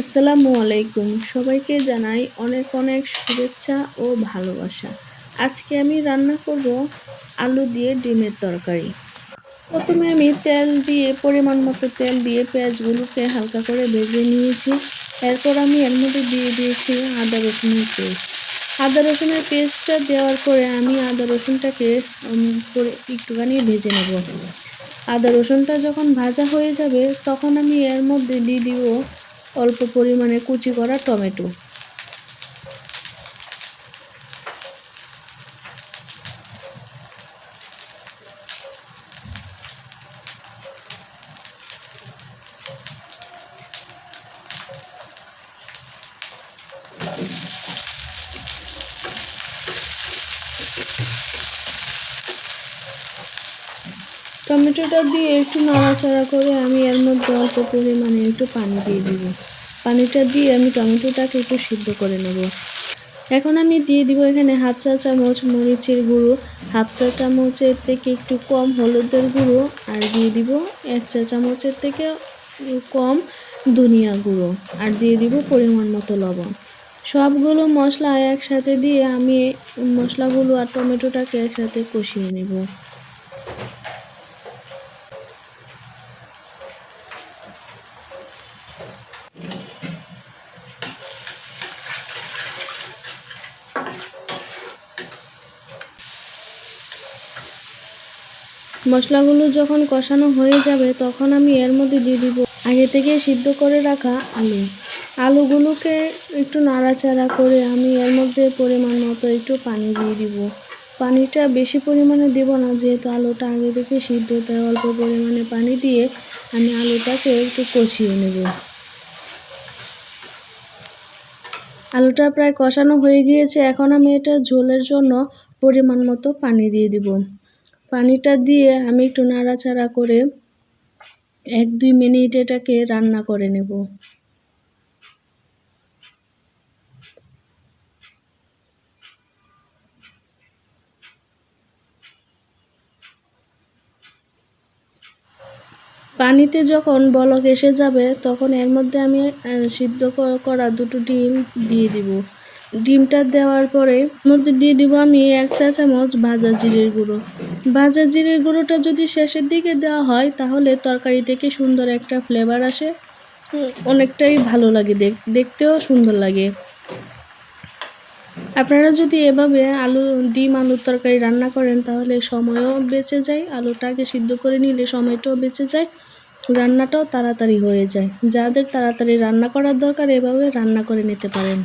আসসালামু আলাইকুম। সবাইকে জানাই অনেক অনেক শুভেচ্ছা ও ভালোবাসা। আজকে আমি রান্না করব আলু দিয়ে ডিমের তরকারি। প্রথমে আমি তেল দিয়ে, পরিমাণ মতো তেল দিয়ে পেঁয়াজগুলোকে হালকা করে ভেজে নিয়েছি। এরপর আমি এর মধ্যে দিয়ে দিয়েছি আদা রসুনের পেস্ট। আদা রসুনের পেস্টটা দেওয়ার পরে আমি আদা রসুনটাকে একটুখানি ভেজে নেব। আদা রসুনটা যখন ভাজা হয়ে যাবে, তখন আমি এর মধ্যে দিয়ে দিব অল্প পরিমাণে কুচি করা টমেটো। টমেটোটা দিয়ে একটু নাড়াচাড়া করে আমি এর মধ্যে অল্প পরিমাণে একটু পানি দিয়ে দিব। পানিটা দিয়ে আমি টমেটোটাকে একটু সিদ্ধ করে নেব। এখন আমি দিয়ে দিব এখানে হাফ চা চামচ মরিচের গুঁড়ো, হাফ চা চামচের থেকে একটু কম হলুদের গুঁড়ো আর দিয়ে দিব এক চা চামচের থেকে কম ধনিয়া গুঁড়ো আর দিয়ে দিব পরিমাণ মতো লবণ। সবগুলো মশলা একসাথে দিয়ে আমি মশলাগুলো আর টমেটোটাকে একসাথে কষিয়ে নেব। মশলাগুলো যখন কষানো হয়ে যাবে, তখন আমি এর মধ্যে দিয়ে দিব আগে থেকে সিদ্ধ করে রাখা আলু। আলুগুলোকে একটু নাড়াচাড়া করে আমি এর মধ্যে পরিমাণ মতো একটু পানি দিয়ে দিব। পানিটা বেশি পরিমাণে দেব না, যেহেতু আলুটা আগে থেকে সিদ্ধ, তাই অল্প পরিমাণে পানি দিয়ে আমি আলুটাকে একটু কষিয়ে নেব। আলুটা প্রায় কষানো হয়ে গিয়েছে, এখন আমি এটা ঝোলের জন্য পরিমাণ মতো পানি দিয়ে দিব। পানিটা দিয়ে আমি একটু নাড়াচাড়া করে এক দুই মিনিট এটাকে রান্না করে নেব। পানিতে যখন বলক এসে যাবে, তখন এর মধ্যে আমি সিদ্ধ করা দুটো ডিম দিয়ে দিব। ডিমটা দেওয়ার পরে, মধ্যে দিয়ে দিব আমি এক চা চামচ ভাজা জিরের গুঁড়ো। ভাজা জিরের গুঁড়োটা যদি শেষের দিকে দেওয়া হয় তাহলে তরকারি থেকে সুন্দর একটা ফ্লেভার আসে। অনেকটাই ভালো লাগে দেখ দেখতেও সুন্দর লাগে। আপনারা যদি এভাবে আলু ডিম আলুর তরকারি রান্না করেন তাহলে সময়ও বেঁচে যায় আলুটাকে সিদ্ধ করে নিলে সময়টাও বেঁচে যায় রান্নাটাও তাড়াতাড়ি হয়ে যায়। যাদের তাড়াতাড়ি রান্না করার দরকার এভাবে রান্না করে নিতে পারেন।